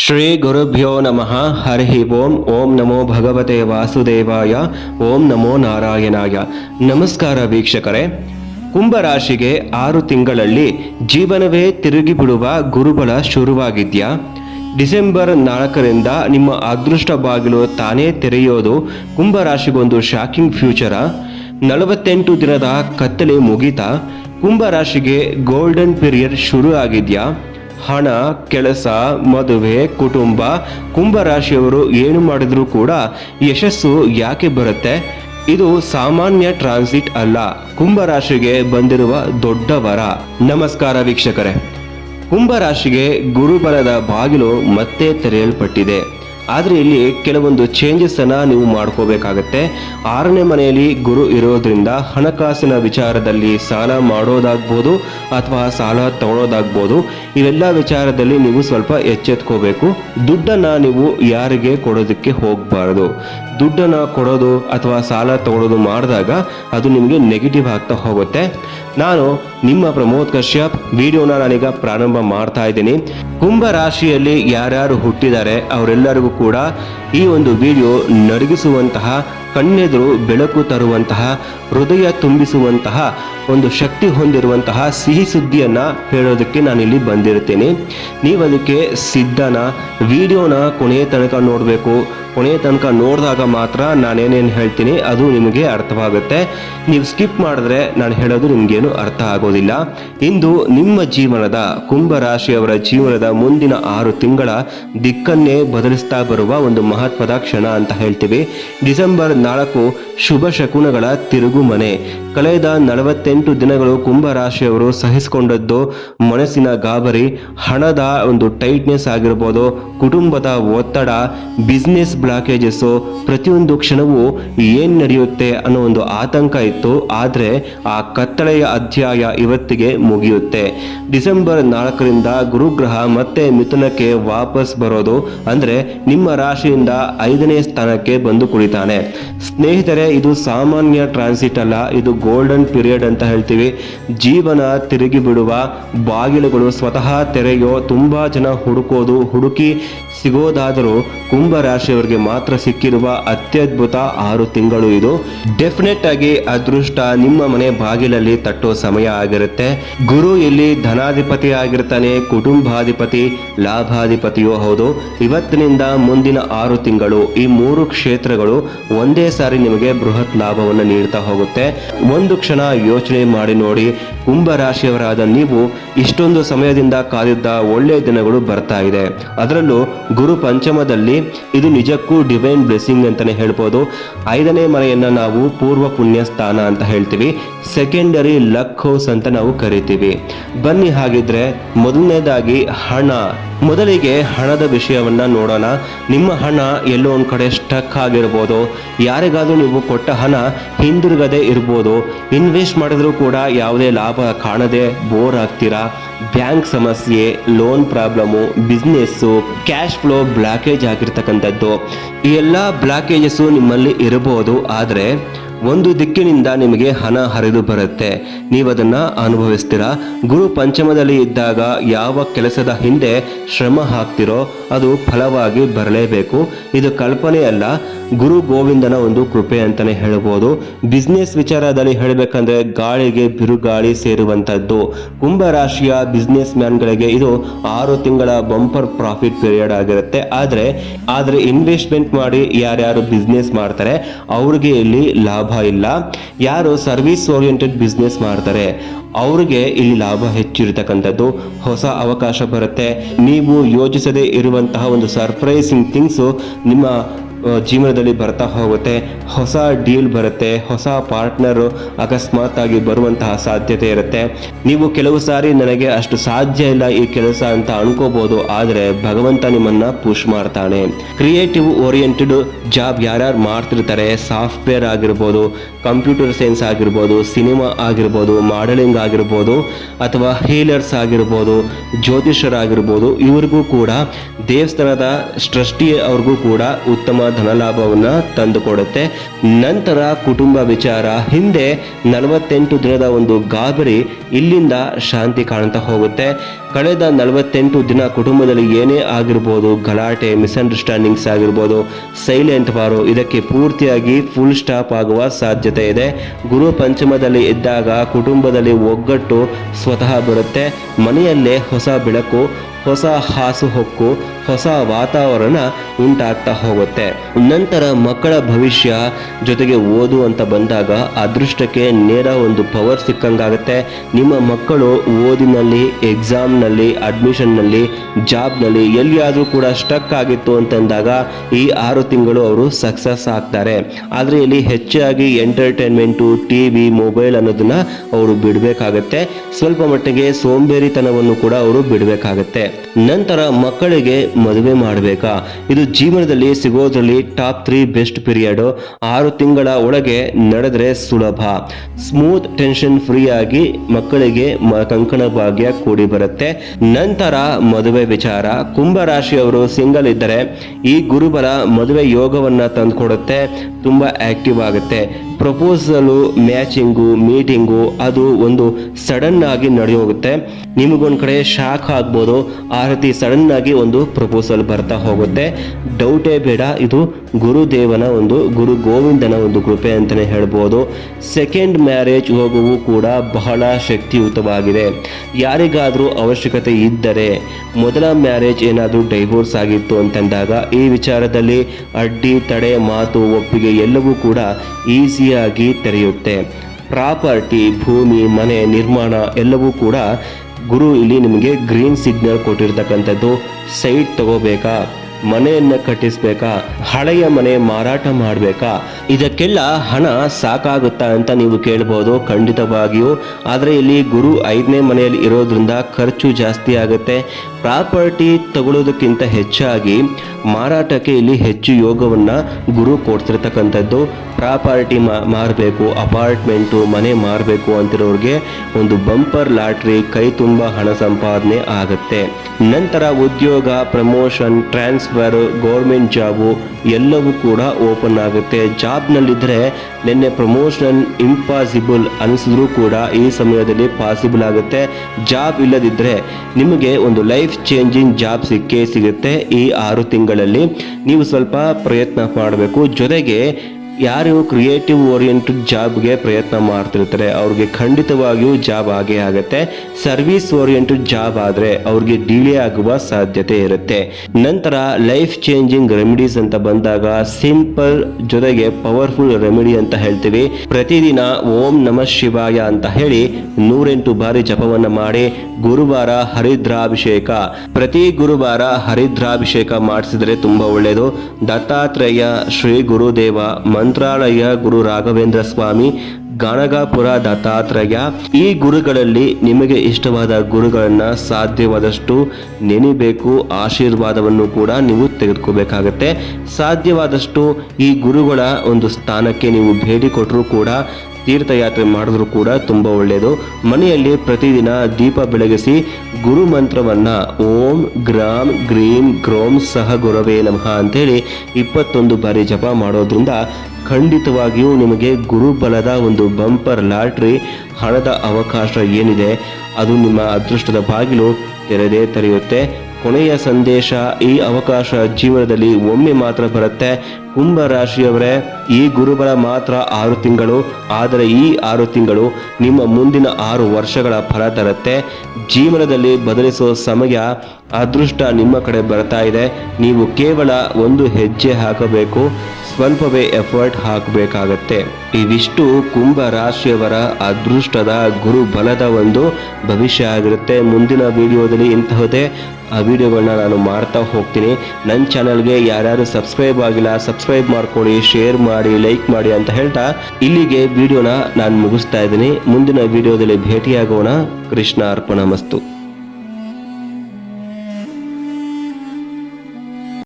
ಶ್ರೀ ಗುರುಭ್ಯೋ ನಮಃ ಹರಿ ಓಂ ಓಂ ನಮೋ ಭಗವತೆ ವಾಸುದೇವಾಯ, ಓಂ ನಮೋ ನಾರಾಯಣಾಯ. ನಮಸ್ಕಾರ ವೀಕ್ಷಕರೇ, ಕುಂಭರಾಶಿಗೆ ಆರು ತಿಂಗಳಲ್ಲಿ ಜೀವನವೇ ತಿರುಗಿ ಬಿಡುವ ಗುರುಬಲ ಶುರುವಾಗಿದ್ಯಾ? ಡಿಸೆಂಬರ್ ನಾಲ್ಕರಿಂದ ನಿಮ್ಮ ಅದೃಷ್ಟ ಬಾಗಿಲು ತಾನೇ ತೆರೆಯೋದು ಕುಂಭರಾಶಿಗೊಂದು ಶಾಕಿಂಗ್ ಫ್ಯೂಚರ? ನಲವತ್ತೆಂಟು ದಿನದ ಕತ್ತಲೆ ಮುಗಿತಾ, ಕುಂಭರಾಶಿಗೆ ಗೋಲ್ಡನ್ ಪೀರಿಯಡ್ ಶುರು ಆಗಿದ್ಯಾ ಹಣ, ಕೆಲಸ, ಮದುವೆ, ಕುಟುಂಬ, ಕುಂಭರಾಶಿಯವರು ಏನು ಮಾಡಿದ್ರೂ ಕೂಡ ಯಶಸ್ಸು ಯಾಕೆ ಬರುತ್ತೆ? ಇದು ಸಾಮಾನ್ಯ ಟ್ರಾನ್ಸಿಟ್ ಅಲ್ಲ. ಕುಂಭರಾಶಿಗೆ ಬಂದಿರುವ ದೊಡ್ಡ ವರ. ನಮಸ್ಕಾರ ವೀಕ್ಷಕರೇ. ಕುಂಭರಾಶಿಗೆ ಗುರುಬಲದ ಬಾಗಿಲು ಮತ್ತೆ ತೆರೆಯಲ್ಪಟ್ಟಿದೆ. ಆದರೆ ಇಲ್ಲಿ ಕೆಲವೊಂದು ಚೇಂಜಸ್ ಅನ್ನ ನೀವು ಮಾಡ್ಕೋಬೇಕಾಗತ್ತೆ. ಆರನೇ ಮನೆಯಲ್ಲಿ ಗುರು ಇರೋದ್ರಿಂದ ಹಣಕಾಸಿನ ವಿಚಾರದಲ್ಲಿ ಸಾಲ ಮಾಡೋದಾಗ್ಬೋದು ಅಥವಾ ಸಾಲ ತಗೊಳ್ಳೋದಾಗ್ಬೋದು ಇವೆಲ್ಲ ವಿಚಾರದಲ್ಲಿ ನೀವು ಸ್ವಲ್ಪ ಎಚ್ಚೆತ್ಕೋಬೇಕು. ದುಡ್ಡನ್ನ ನೀವು ಯಾರಿಗೆ ಕೊಡೋದಕ್ಕೆ ಹೋಗಬಾರದು. ದುಡ್ಡನ್ನ ಕೊಡೋದು ಅಥವಾ ಸಾಲ ತಗೊಳ್ಳೋದು ಮಾಡಿದಾಗ ಅದು ನಿಮಗೆ ನೆಗೆಟಿವ್ ಆಗ್ತಾ ಹೋಗುತ್ತೆ. ನಾನು ನಿಮ್ಮ ಪ್ರಮೋದ್ ಕಶ್ಯಪ್, ವಿಡಿಯೋನ ನಾನೀಗ ಪ್ರಾರಂಭ ಮಾಡ್ತಾ ಇದ್ದೀನಿ. ಕುಂಭ ರಾಶಿಯಲ್ಲಿ ಯಾರ್ಯಾರು ಹುಟ್ಟಿದ್ದಾರೆ ಅವರೆಲ್ಲರಿಗೂ ಕೂಡ ಈ ಒಂದು ವಿಡಿಯೋ ನಡಗಿಸುವಂತಹ ಕಣ್ಣೆದುರು ಬೆಳಕು ತರುವಂತಹ, ಹೃದಯ ತುಂಬಿಸುವಂತಹ, ಒಂದು ಶಕ್ತಿ ಹೊಂದಿರುವಂತಹ ಸಿಹಿ ಸುದ್ದಿಯನ್ನು ಹೇಳೋದಕ್ಕೆ ನಾನಿಲ್ಲಿ ಬಂದಿರ್ತೀನಿ ನೀವು ಅದಕ್ಕೆ ಸಿದ್ಧನ, ವಿಡಿಯೋನ ಕೊನೆಯ ತನಕ ನೋಡಬೇಕು. ಕೊನೆಯ ತನಕ ನೋಡಿದಾಗ ಮಾತ್ರ ನಾನೇನೇನು ಹೇಳ್ತೀನಿ, ಅದು ನಿಮಗೆ ಅರ್ಥವಾಗುತ್ತೆ. ನೀವು ಸ್ಕಿಪ್ ಮಾಡಿದ್ರೆ ನಾನು ಹೇಳೋದು ನಿಮಗೇನು ಅರ್ಥ ಆಗೋದಿಲ್ಲ. ಇಂದು ನಿಮ್ಮ ಜೀವನದ ಕುಂಭ ರಾಶಿಯವರ ಜೀವನದ ಮುಂದಿನ ಆರು ತಿಂಗಳ ದಿಕ್ಕನ್ನೇ ಬದಲಿಸ್ತಾ ಬರುವ ಒಂದು ಮಹತ್ವದ ಕ್ಷಣ ಅಂತ ಹೇಳ್ತೀವಿ. ಡಿಸೆಂಬರ್ ನಾಲ್ಕು ಶುಭ ಶಕುನಗಳ ತಿರುಗು ಮನೆ ಕಳೆದ ನಲವತ್ತೆಂಟು ದಿನಗಳು ಕುಂಭ ರಾಶಿಯವರು ಸಹಿಸಿಕೊಂಡದ್ದು ಮನಸ್ಸಿನ ಗಾಬರಿ, ಹಣದ ಒಂದು ಟೈಟ್ನೆಸ್ ಆಗಿರ್ಬೋದು, ಕುಟುಂಬದ ಒತ್ತಡ, ಬಿಸ್ನೆಸ್ ಬ್ಲಾಕೇಜಸ್ಸು ಪ್ರತಿಯೊಂದು ಕ್ಷಣವೂ ಏನು ನಡೆಯುತ್ತೆ ಅನ್ನೋ ಒಂದು ಆತಂಕ ಇತ್ತು. ಆದರೆ ಆ ಕತ್ತಳೆಯ ಅಧ್ಯಾಯ ಇವತ್ತಿಗೆ ಮುಗಿಯುತ್ತೆ. ಡಿಸೆಂಬರ್ ನಾಲ್ಕರಿಂದ ಗುರುಗ್ರಹ ಮತ್ತೆ ಮಿಥುನಕ್ಕೆ ವಾಪಸ್ ಬರೋದು ಅಂದರೆ ನಿಮ್ಮ ರಾಶಿಯಿಂದ ಐದನೇ ಸ್ಥಾನಕ್ಕೆ ಬಂದು ಕುಳಿತಾನೆ. ಸ್ನೇಹಿತರೆ, ಇದು ಸಾಮಾನ್ಯ ಟ್ರಾನ್ಸಿಟ್ ಅಲ್ಲ, ಇದು ಗೋಲ್ಡನ್ ಪೀರಿಯಡ್ ಅಂತ ಹೇಳ್ತೀವಿ. ಜೀವನ ತಿರುಗಿ ಬಿಡುವ ಬಾಗಿಲುಗಳು ಸ್ವತಃ ತೆರೆಯೋ, ತುಂಬಾ ಜನ ಹುಡುಕೋದು, ಹುಡುಕಿ ಸಿಗೋದಾದರೂ ಕುಂಭ ರಾಶಿಯವರಿಗೆ ಮಾತ್ರ ಸಿಕ್ಕಿರುವ ಅತ್ಯದ್ಭುತ ಆರು ತಿಂಗಳು ಇದು. ಡೆಫಿನೆಟ್ ಆಗಿ ಅದೃಷ್ಟ ನಿಮ್ಮ ಮನೆ ಬಾಗಿಲಲ್ಲಿ ತಟ್ಟೋ ಸಮಯ ಆಗಿರುತ್ತೆ. ಗುರು ಇಲ್ಲಿ ಧನಾಧಿಪತಿ ಆಗಿರ್ತಾನೆ, ಕುಟುಂಬಾಧಿಪತಿ, ಲಾಭಾಧಿಪತಿಯೂ ಹೌದು. ಇವತ್ತಿನಿಂದ ಮುಂದಿನ ಆರು ತಿಂಗಳು ಈ ಮೂರು ಕ್ಷೇತ್ರಗಳು ಒಂದೇ ಸಾರಿ ನಿಮಗೆ ಬೃಹತ್ ಲಾಭವನ್ನು ನೀಡ್ತಾ ಹೋಗುತ್ತೆ. ಒಂದು ಕ್ಷಣ ಯೋಚನೆ ಮಾಡಿ ನೋಡಿ ಕುಂಭ ರಾಶಿಯವರಾದ ನೀವು ಇಷ್ಟೊಂದು ಸಮಯದಿಂದ ಕಾದಿದ್ದ ಒಳ್ಳೆಯ ದಿನಗಳು ಬರ್ತಾ ಇದೆ. ಅದರಲ್ಲೂ ಗುರು ಪಂಚಮದಲ್ಲಿ ಇದು ನಿಜಕ್ಕೂ ಡಿವೈನ್ ಬ್ಲೆಸ್ಸಿಂಗ್ ಅಂತಲೇ ಹೇಳ್ಬೋದು. ಐದನೇ ಮನೆಯನ್ನು ನಾವು ಪೂರ್ವ ಪುಣ್ಯ ಸ್ಥಾನ ಅಂತ ಹೇಳ್ತೀವಿ. ಸೆಕೆಂಡರಿ ಲಕ್ ಹೌಸ್ ಅಂತ ನಾವು ಕರಿತೀವಿ. ಬನ್ನಿ ಹಾಗಿದ್ರೆ ಮೊದಲನೇದಾಗಿ ಹಣ. ಮೊದಲಿಗೆ ಹಣದ ವಿಷಯವನ್ನ ನೋಡೋಣ. ನಿಮ್ಮ ಹಣ ಎಲ್ಲೋ ಒಂದು ಕಡೆ ಸ್ಟಕ್ ಆಗಿರ್ಬೋದು. ಯಾರಿಗಾದರೂ ನೀವು ಕೊಟ್ಟ ಹಣ ಹಿಂದಿರುಗದೆ ಇರ್ಬೋದು. ಇನ್ವೆಸ್ಟ್ ಮಾಡಿದ್ರು ಕೂಡ ಯಾವುದೇ ಲಾಭ ಕಾಣದೆ ಬೋರ್ ಆಗ್ತೀರಾ? ಬ್ಯಾಂಕ್ ಸಮಸ್ಯೆ, loan problem business, cash flow blockage ಆಗಿರ್ತಕ್ಕಂಥದ್ದು. ಈ ಎಲ್ಲ ಬ್ಲಾಕೇಜಸ್ಸು ನಿಮ್ಮಲ್ಲಿ ಇರಬಹುದು ಆದರೆ ಒಂದು ದಿಕ್ಕಿನಿಂದ ನಿಮಗೆ ಹಣ ಹರಿದು ಬರುತ್ತೆ. ನೀವು ಅದನ್ನ ಅನುಭವಿಸ್ತೀರಾ? ಗುರು ಪಂಚಮದಲ್ಲಿ ಇದ್ದಾಗ ಯಾವ ಕೆಲಸದ ಹಿಂದೆ ಶ್ರಮ ಹಾಕ್ತಿರೋ ಅದು ಫಲವಾಗಿ ಬರಲೇಬೇಕು. ಇದು ಕಲ್ಪನೆ ಅಲ್ಲ. ಗುರು ಗೋವಿಂದನ ಒಂದು ಕೃಪೆ ಅಂತಾನೆ ಹೇಳ್ಬೋದು. ಬಿಸ್ನೆಸ್ ವಿಚಾರದಲ್ಲಿ ಹೇಳಬೇಕಂದ್ರೆ ಗಾಳಿಗೆ ಬಿರುಗಾಳಿ ಸೇರುವಂತದ್ದು ಕುಂಭ ರಾಶಿಯ ಬಿಸ್ನೆಸ್ ಮ್ಯಾನ್ಗಳಿಗೆ ಇದು ಆರು ತಿಂಗಳ ಬಂಪರ್ ಪ್ರಾಫಿಟ್ ಪೀರಿಯಡ್ ಆಗಿರುತ್ತೆ. ಆದರೆ ಆದರೆ ಇನ್ವೆಸ್ಟ್ಮೆಂಟ್ ಮಾಡಿ ಯಾರ್ಯಾರು ಬಿಸ್ನೆಸ್ ಮಾಡ್ತಾರೆ, ಅವ್ರಿಗೆ ಇಲ್ಲಿ ಲಾಭ ಇಲ್ಲ. ಯಾರು ಸರ್ವಿಸ್ ಓರಿಯೆಂಟೆಡ್ ಬಿಸ್ನೆಸ್ ಮಾಡ್ತಾರೆ. ಅವ್ರಿಗೆ ಇಲ್ಲಿ ಲಾಭ ಹೆಚ್ಚಿರತಕ್ಕಂಥದ್ದು ಹೊಸ ಅವಕಾಶ ಬರುತ್ತೆ. ನೀವು ಯೋಚಿಸದೇ ಇರುವಂತಹ ಒಂದು ಸರ್ಪ್ರೈಸಿಂಗ್ ಥಿಂಗ್ಸು ನಿಮ್ಮ ಜೀವನದಲ್ಲಿ ಬರ್ತಾ ಹೋಗುತ್ತೆ. ಹೊಸ ಡೀಲ್ ಬರುತ್ತೆ, ಹೊಸ ಪಾರ್ಟ್ನರು ಅಕಸ್ಮಾತ್ ಆಗಿ ಬರುವಂತಹ ಸಾಧ್ಯತೆ ಇರುತ್ತೆ. ನೀವು ಕೆಲವು ಸಾರಿ ನನಗೆ ಅಷ್ಟು ಸಾಧ್ಯ ಇಲ್ಲ ಈ ಕೆಲಸ ಅಂತ ಅನ್ಕೋಬಹುದು ಆದರೆ ಭಗವಂತ ನಿಮ್ಮನ್ನ ಪುಷ್ ಮಾಡ್ತಾನೆ. ಕ್ರಿಯೇಟಿವ್ ಓರಿಯೆಂಟೆಡ್ ಜಾಬ್ ಯಾರ್ಯಾರು ಮಾಡ್ತಿರ್ತಾರೆ ಸಾಫ್ಟ್ವೇರ್ ಆಗಿರ್ಬೋದು ಕಂಪ್ಯೂಟರ್ ಸೈನ್ಸ್ ಆಗಿರ್ಬೋದು ಸಿನಿಮಾ ಆಗಿರ್ಬೋದು ಮಾಡೆಲಿಂಗ್ ಆಗಿರ್ಬೋದು, ಅಥವಾ ಹೀಲರ್ಸ್ ಆಗಿರ್ಬೋದು ಜ್ಯೋತಿಷರಾಗಿರ್ಬೋದು ಇವ್ರಿಗೂ ಕೂಡ ದೇವಸ್ಥಾನದ ಸೃಷ್ಟಿ ಅವ್ರಿಗೂ ಕೂಡ ಉತ್ತಮ ಧನಲಾಭವನ್ನು ತಂದುಕೊಡುತ್ತೆ. ನಂತರ ಕುಟುಂಬ ವಿಚಾರ. ಹಿಂದೆ ನಲವತ್ತೆಂಟು ದಿನದ ಒಂದು ಗಾಬರಿ ಇಲ್ಲಿಂದ ಶಾಂತಿ ಕಾಣ್ತಾ ಹೋಗುತ್ತೆ. ಕಳೆದ ನಲವತ್ತೆಂಟು ದಿನ ಕುಟುಂಬದಲ್ಲಿ ಏನೇ ಆಗಿರ್ಬೋದು, ಗಲಾಟೆ ಮಿಸ್ಅಂಡರ್ಸ್ಟ್ಯಾಂಡಿಂಗ್ಸ್ ಆಗಿರ್ಬೋದು ಸೈಲೆಂಟ್ ವಾರು ಇದಕ್ಕೆ ಪೂರ್ತಿಯಾಗಿ ಫುಲ್ ಸ್ಟಾಪ್ ಆಗುವ ಸಾಧ್ಯತೆ ಇದೆ. ಗುರು ಪಂಚಮದಲ್ಲಿ ಇದ್ದಾಗ ಕುಟುಂಬದಲ್ಲಿ ಒಗ್ಗಟ್ಟು ಸ್ವತಃ ಬರುತ್ತೆ. ಮನೆಯಲ್ಲೇ ಹೊಸ ಬೆಳಕು ಹೊಸ ಹಾಸುಹೊಕ್ಕು ಹೊಸ ವಾತಾವರಣ ಉಂಟಾಗ್ತಾ ಹೋಗುತ್ತೆ. ನಂತರ ಮಕ್ಕಳ ಭವಿಷ್ಯ ಜೊತೆಗೆ ಓದು ಅಂತ ಬಂದಾಗ ಅದೃಷ್ಟಕ್ಕೆ ನೇರ ಒಂದು ಪವರ್ ಸಿಕ್ಕಂಗಾಗುತ್ತೆ. ನಿಮ್ಮ ಮಕ್ಕಳು ಓದಿನಲ್ಲಿ ಎಕ್ಸಾಮ್ನಲ್ಲಿ ಅಡ್ಮಿಷನ್ನಲ್ಲಿ ಜಾಬ್ನಲ್ಲಿ ಎಲ್ಲಿಯಾದರೂ ಕೂಡ ಸ್ಟಕ್ ಆಗಿತ್ತು ಅಂತಂದಾಗ ಈ ಆರು ತಿಂಗಳು ಅವರು ಸಕ್ಸಸ್ ಆಗ್ತಾರೆ. ಆದರೆ ಇಲ್ಲಿ ಹೆಚ್ಚಾಗಿ ಎಂಟರ್ಟೈನ್ಮೆಂಟು ಟಿ ವಿ ಮೊಬೈಲ್ ಅನ್ನೋದನ್ನ ಅವರು ಬಿಡಬೇಕಾಗತ್ತೆ. ಸ್ವಲ್ಪ ಮಟ್ಟಿಗೆ ಸೋಂಬೇರಿತನವನ್ನು ಕೂಡ ಅವರು ಬಿಡಬೇಕಾಗತ್ತೆ. ನಂತರ ಮಕ್ಕಳಿಗೆ ಮದುವೆ ಮಾಡಬೇಕಾ? ಇದು ಜೀವನದಲ್ಲಿ ಸಿಗೋದ್ರಲ್ಲಿ ಟಾಪ್ ತ್ರೀ ಬೆಸ್ಟ್ ಪೀರಿಯಡ್. ಆರು ತಿಂಗಳ ಒಳಗೆ ನಡೆದ್ರೆ ಸುಲಭ. ಸ್ಮೂತ್ ಟೆನ್ಷನ್ ಫ್ರೀ ಆಗಿ ಮಕ್ಕಳಿಗೆ ಕಂಕಣ ಭಾಗ್ಯ ಕೂಡಿ ಬರುತ್ತೆ. ನಂತರ ಮದುವೆ ವಿಚಾರ. ಕುಂಭ ರಾಶಿಯವರು ಸಿಂಗಲ್ ಇದ್ದರೆ ಈ ಗುರುಬಲ ಮದುವೆ ಯೋಗವನ್ನ ತಂದುಕೊಡುತ್ತೆ. ತುಂಬಾ ಆಕ್ಟಿವ್ ಆಗುತ್ತೆ. ಪ್ರಪೋಸಲು ಮ್ಯಾಚಿಂಗು ಮೀಟಿಂಗು ಅದು ಒಂದು ಸಡನ್ ಆಗಿ ನಡೆಯೋಗುತ್ತೆ. ನಿಮಗೊಂದು ಕಡೆ ಶಾಕ್ ಆಗ್ಬೋದು. ಆ ರೀತಿ ಸಡನ್ ಆಗಿ ಒಂದು ಪ್ರಪೋಸಲ್ ಬರ್ತಾ ಹೋಗುತ್ತೆ. ಡೌಟೇ ಬೇಡ, ಇದು ಗುರುದೇವನ ಒಂದು, ಗುರು ಗೋವಿಂದನ ಒಂದು ಕೃಪೆ ಅಂತಲೇ ಹೇಳ್ಬೋದು. ಸೆಕೆಂಡ್ ಮ್ಯಾರೇಜ್ ಯೋಗವು ಕೂಡ ಬಹಳ ಶಕ್ತಿಯುತವಾಗಿದೆ. ಯಾರಿಗಾದರೂ ಅವಶ್ಯಕತೆ ಇದ್ದರೆ ಮೊದಲ ಮ್ಯಾರೇಜ್ ಏನಾದರೂ ಡೈವೋರ್ಸ್ ಆಗಿತ್ತು ಅಂತಂದಾಗ ಈ ವಿಚಾರದಲ್ಲಿ ಅಡ್ಡಿ, ತಡೆ, ಮಾತು, ಒಪ್ಪಿಗೆ ಎಲ್ಲವೂ ಕೂಡ ಈಸಿಯಾಗಿ ತೆರೆಯುತ್ತೆ. ಪ್ರಾಪರ್ಟಿ, ಭೂಮಿ, ಮನೆ, ನಿರ್ಮಾಣ ಎಲ್ಲವೂ ಕೂಡ ಗುರು ಇಲ್ಲಿ ನಿಮಗೆ ಗ್ರೀನ್ ಸಿಗ್ನಲ್ ಕೊಟ್ಟಿರ್ತಕ್ಕಂಥದ್ದು. ಸೈಟ್ ತಗೋಬೇಕಾ? ಮನೆಯನ್ನ ಕಟ್ಟಿಸ್ಬೇಕಾ? ಹಳೆಯ ಮನೆ ಮಾರಾಟ ಮಾಡಬೇಕಾ? ಇದಕ್ಕೆಲ್ಲ ಹಣ ಸಾಕಾಗುತ್ತಾ ಅಂತ ನೀವು ಕೇಳ್ಬೋದು ಖಂಡಿತವಾಗಿಯೂ. ಆದರೆ ಇಲ್ಲಿ ಗುರು ಐದನೇ ಮನೆಯಲ್ಲಿ ಇರೋದ್ರಿಂದ ಖರ್ಚು ಜಾಸ್ತಿ ಆಗುತ್ತೆ. ಪ್ರಾಪರ್ಟಿ ತಗೊಳ್ಳೋದಕ್ಕಿಂತ ಹೆಚ್ಚಾಗಿ ಮಾರಾಟಕ್ಕೆ ಇಲ್ಲಿ ಹೆಚ್ಚು ಯೋಗವನ್ನು ಗುರು ಕೊಡ್ತಿರ್ತಕ್ಕಂಥದ್ದು. ಪ್ರಾಪರ್ಟಿ ಮಾರಬೇಕು, ಅಪಾರ್ಟ್ಮೆಂಟು, ಮನೆ ಮಾರಬೇಕು ಅಂತಿರೋರಿಗೆ ಒಂದು ಬಂಪರ್ ಲಾಟ್ರಿ, ಕೈ ತುಂಬ ಹಣ ಸಂಪಾದನೆ ಆಗುತ್ತೆ. ನಂತರ ಉದ್ಯೋಗ, ಪ್ರಮೋಷನ್, ಟ್ರಾನ್ಸ್ಫರ್, ಗೌರ್ಮೆಂಟ್ ಜಾಬು ಎಲ್ಲವೂ ಕೂಡ ಓಪನ್ ಆಗುತ್ತೆ. ಜಾಬ್ನಲ್ಲಿದ್ದರೆ ನಿನ್ನೆ ಪ್ರಮೋಷನ್ ಇಂಪಾಸಿಬಲ್ ಅನಿಸಿದ್ರೂ ಕೂಡ ಈ ಸಮಯದಲ್ಲಿ ಪಾಸಿಬಲ್ ಆಗುತ್ತೆ. ಜಾಬ್ ಇಲ್ಲದಿದ್ದರೆ ನಿಮಗೆ ಒಂದು ಲೈಫ್ ಚೇಂಜಿಂಗ್ ಜಾಬ್ ಸಿಕ್ಕೇ ಸಿಗುತ್ತೆ ಈ ಆರು ತಿಂಗಳಲ್ಲಿ. ನೀವು ಸ್ವಲ್ಪ ಪ್ರಯತ್ನ ಮಾಡಬೇಕು. ಜೊತೆಗೆ ಯಾರು ಕ್ರಿಯೇಟಿವ್ ಓರಿಯೆಂಟೆಡ್ ಜಾಬ್ಗೆ ಪ್ರಯತ್ನ ಮಾಡ್ತಿರ್ತಾರೆ, ಅವ್ರಿಗೆ ಖಂಡಿತವಾಗಿಯೂ ಜಾಬ್ ಆಗೇ ಆಗುತ್ತೆ. ಸರ್ವಿಸ್ ಓರಿಯೆಂಟೆಡ್ ಜಾಬ್ ಆದರೆ ಅವ್ರಿಗೆ ಡಿಲೇ ಆಗುವ ಸಾಧ್ಯತೆ ಇರುತ್ತೆ. ನಂತರ ಲೈಫ್ ಚೇಂಜಿಂಗ್ ರೆಮಿಡೀಸ್ ಅಂತ ಬಂದಾಗ ಸಿಂಪಲ್ ಜೊತೆಗೆ ಪವರ್ಫುಲ್ ರೆಮಿಡಿ ಅಂತ ಹೇಳ್ತೀವಿ. ಪ್ರತಿದಿನ ಓಂ ನಮಃ ಶಿವಾಯ ಅಂತ ಹೇಳಿ ನೂರೆಂಟು ಬಾರಿ ಜಪವನ್ನ ಮಾಡಿ ಗುರುವಾರ ಹರಿದ್ರಾಭಿಷೇಕ. ಪ್ರತಿ ಗುರುವಾರ ಹರಿದ್ರಾಭಿಷೇಕ ಮಾಡಿಸಿದ್ರೆ ತುಂಬಾ ಒಳ್ಳೆಯದು ದತ್ತಾತ್ರೇಯ ಶ್ರೀ ಗುರುದೇವ ಮಂತ್ರಾಲಯ ಗುರು ರಾಘವೇಂದ್ರ ಸ್ವಾಮಿ, ಗಾಣಗಾಪುರ ದತ್ತಾತ್ರೇಯ. ಈ ಗುರುಗಳಲ್ಲಿ ನಿಮಗೆ ಇಷ್ಟವಾದ ಗುರುಗಳನ್ನ ಸಾಧ್ಯವಾದಷ್ಟು ನೆನಿಬೇಕು, ಆಶೀರ್ವಾದವನ್ನು ಕೂಡ ನೀವು ತೆಗೆದುಕೋಬೇಕಾಗತ್ತೆ. ಸಾಧ್ಯವಾದಷ್ಟು ಈ ಗುರುಗಳ ಒಂದು ಸ್ಥಾನಕ್ಕೆ ನೀವು ಭೇಟಿ ಕೊಟ್ಟರೂ ಕೂಡ, ತೀರ್ಥಯಾತ್ರೆ ಮಾಡಿದ್ರು ಕೂಡ ತುಂಬ ಒಳ್ಳೆಯದು ಮನೆಯಲ್ಲಿ ಪ್ರತಿದಿನ ದೀಪ ಬೆಳಗಿಸಿ ಗುರು ಮಂತ್ರವನ್ನು ಓಂ ಗ್ರಾಮ್ ಗ್ರೀಂ ಗ್ರೋಂ ಸಹ ಗುರವೇ ನಮಃ ಅಂತೇಳಿ ಇಪ್ಪತ್ತೊಂದು ಬಾರಿ ಜಪ ಮಾಡೋದ್ರಿಂದ ಖಂಡಿತವಾಗಿಯೂ ನಿಮಗೆ ಗುರುಬಲದ ಒಂದು ಬಂಪರ್ ಲಾಟ್ರಿ ಹಣದ ಅವಕಾಶ ಏನಿದೆ, ಅದು ನಿಮ್ಮ ಅದೃಷ್ಟದ ಬಾಗಿಲು ತೆರೆದೇ ತೆರೆಯುತ್ತೆ. ಕೊನೆಯ ಸಂದೇಶ, ಈ ಅವಕಾಶ ಜೀವನದಲ್ಲಿ ಒಮ್ಮೆ ಮಾತ್ರ ಬರುತ್ತೆ. ಕುಂಭ ರಾಶಿಯವರೇ, ಈ ಗುರುಬಲ ಮಾತ್ರ ಆರು ತಿಂಗಳು, ಆದರೆ ಈ ಆರು ತಿಂಗಳು ನಿಮ್ಮ ಮುಂದಿನ ಆರು ವರ್ಷಗಳ ಫಲ ತರುತ್ತೆ. ಜೀವನದಲ್ಲಿ ಬದಲಿಸೋ ಸಮಯ, ಅದೃಷ್ಟ ನಿಮ್ಮ ಕಡೆ ಬರ್ತಾ ಇದೆ. ನೀವು ಕೇವಲ ಒಂದು ಹೆಜ್ಜೆ ಹಾಕಬೇಕು. ಸ್ವಲ್ಪವೇ ಎಫರ್ಟ್ ಹಾಕಬೇಕಾಗತ್ತೆ. ಇವಿಷ್ಟು ಕುಂಭ ರಾಶಿಯವರ ಅದೃಷ್ಟದ ಗುರು ಬಲದ ಒಂದು ಭವಿಷ್ಯ ಆಗಿರುತ್ತೆ. ಮುಂದಿನ ವಿಡಿಯೋದಲ್ಲಿ ಇಂತಹದೇ ಆ ವಿಡಿಯೋಗಳನ್ನ ನಾನು ಮಾಡ್ತಾ ಹೋಗ್ತೀನಿ. ನನ್ನ ಚಾನಲ್ಗೆ ಯಾರ್ಯಾರು ಸಬ್ಸ್ಕ್ರೈಬ್ ಆಗಿಲ್ಲ, ಸಬ್ಸ್ಕ್ರೈಬ್ ಮಾಡ್ಕೊಳ್ಳಿ, ಶೇರ್ ಮಾಡಿ, ಲೈಕ್ ಮಾಡಿ ಅಂತ ಹೇಳ್ತಾ ಇಲ್ಲಿಗೆ ವಿಡಿಯೋನ ನಾನು ಮುಗಿಸ್ತಾ ಇದ್ದೀನಿ. ಮುಂದಿನ ವಿಡಿಯೋದಲ್ಲಿ ಭೇಟಿಯಾಗೋಣ. ಕೃಷ್ಣ ಅರ್ಪಣ ಮಸ್ತು.